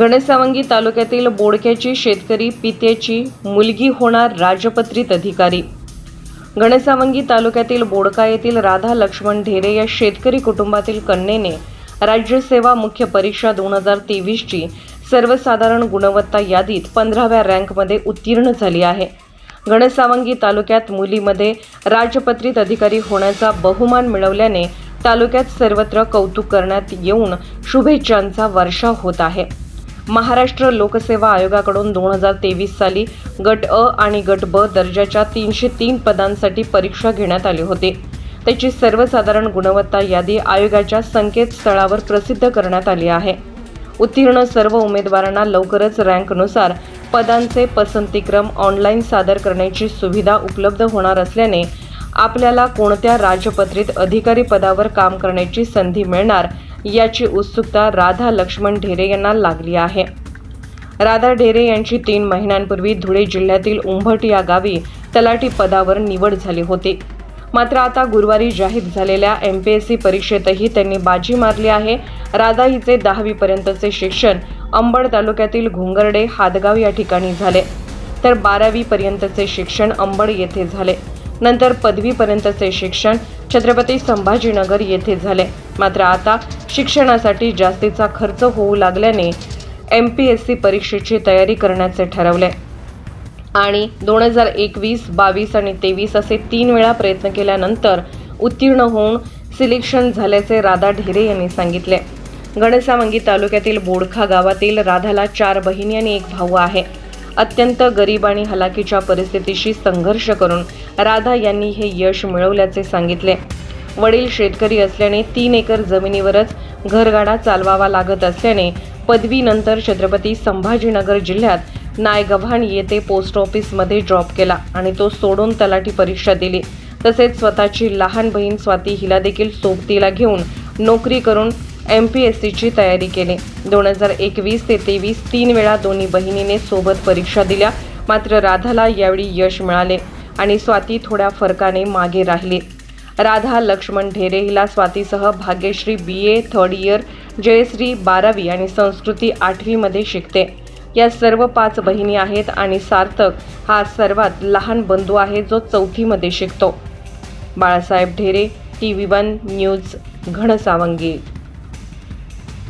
गणेसावंगी तालुक्यातील बोडक्याची शेतकरी पित्याची मुलगी होणार राजपत्रित अधिकारी. गणेसावंगी तालुक्यातील बोडका येथील राधा लक्ष्मण ढेरे या शेतकरी कुटुंबातील कन्येने राज्यसेवा मुख्य परीक्षा दोन हजार तेवीसची सर्वसाधारण गुणवत्ता यादीत पंधराव्या रँकमध्ये उत्तीर्ण झाली आहे. घनसावंगी तालुक्यात मुलीमध्ये राजपत्रित अधिकारी होण्याचा बहुमान मिळवल्याने तालुक्यात सर्वत्र कौतुक करण्यात येऊन शुभेच्छांचा वर्षाव होत आहे. महाराष्ट्र लोकसेवा आयोगाकडून दोन हजार तेवीस साली गट अ आणि गट ब दर्जाच्या तीनशे तीन पदांसाठी परीक्षा घेण्यात आली होती. त्याची सर्वसाधारण गुणवत्ता यादी आयोगाच्या संकेतस्थळावर प्रसिद्ध करण्यात आली आहे. उत्तीर्ण सर्व उमेदवारांना लवकरच रँकनुसार पदांचे पसंतीक्रम ऑनलाईन सादर करण्याची सुविधा उपलब्ध होणार असल्याने आपल्याला कोणत्या राजपत्रित अधिकारी पदावर काम करण्याची संधी मिळणार याची उत्सुकता राधा लक्ष्मण ढेरे यांना लागली आहे. राधा ढेरे यांची तीन महिन्यांपूर्वी धुळे जिल्ह्यातील उंभट या गावी तलाठी पदावर निवड झाली होती. मात्र आता गुरुवारी जाहीर झालेल्या एम पी एस सी परीक्षेतही त्यांनी बाजी मारली आहे. राधा हिचे दहावीपर्यंतचे शिक्षण अंबड तालुक्यातील घुंगर्डे हादगाव या ठिकाणी झाले. तर बारावीपर्यंतचे शिक्षण अंबड येथे झाले. नंतर पदवीपर्यंतचे शिक्षण छत्रपती संभाजीनगर येथे झाले. मात्र आता शिक्षणासाठी जास्तीचा खर्च होऊ लागल्याने एम पी एस सी परीक्षेची तयारी करण्याचे ठरवले आणि दोन हजार एकवीस बावीस आणि तेवीस असे तीन वेळा प्रयत्न केल्यानंतर उत्तीर्ण होऊन सिलेक्शन झाल्याचे राधा ढेरे यांनी सांगितले. गणसावंगी तालुक्यातील बोडखा गावातील राधाला चार बहिणी आणि एक भाऊ आहे. अत्यंत गरीब आणि हलाखीच्या परिस्थितीशी संघर्ष करून राधा यांनी हे यश मिळवल्याचे सांगितले. वडील शेतकरी असल्याने तीन एकर जमिनीवरच घरगाडा चालवावा लागत असल्याने पदवीनंतर छत्रपती संभाजीनगर जिल्ह्यात नायगव्हाण येथे पोस्ट ऑफिसमध्ये जॉब केला आणि तो सोडून तलाठी परीक्षा दिली. तसेच स्वतःची लहान बहीण स्वाती हिला देखील सोबतीला घेऊन नोकरी करून एम पी एस सीची तयारी केली. दोन हजार एकवीस ते तेवीस तीन वेळा दोन्ही बहिणीने सोबत परीक्षा दिल्या. मात्र राधाला यावेळी यश मिळाले आणि स्वाती थोड्या फरकाने मागे राहिली. राधा लक्ष्मण ढेरे हिला स्वातीसह Bhagyashree B A third year Jayashree बारावी आणि संस्कृती आठवीमध्ये शिकते. या सर्व पाच बहिणी आहेत आणि सार्थक हा सर्वात लहान बंधू आहे जो चौथीमध्ये शिकतो. Balasaheb Dhere T V one news Ghansawangi.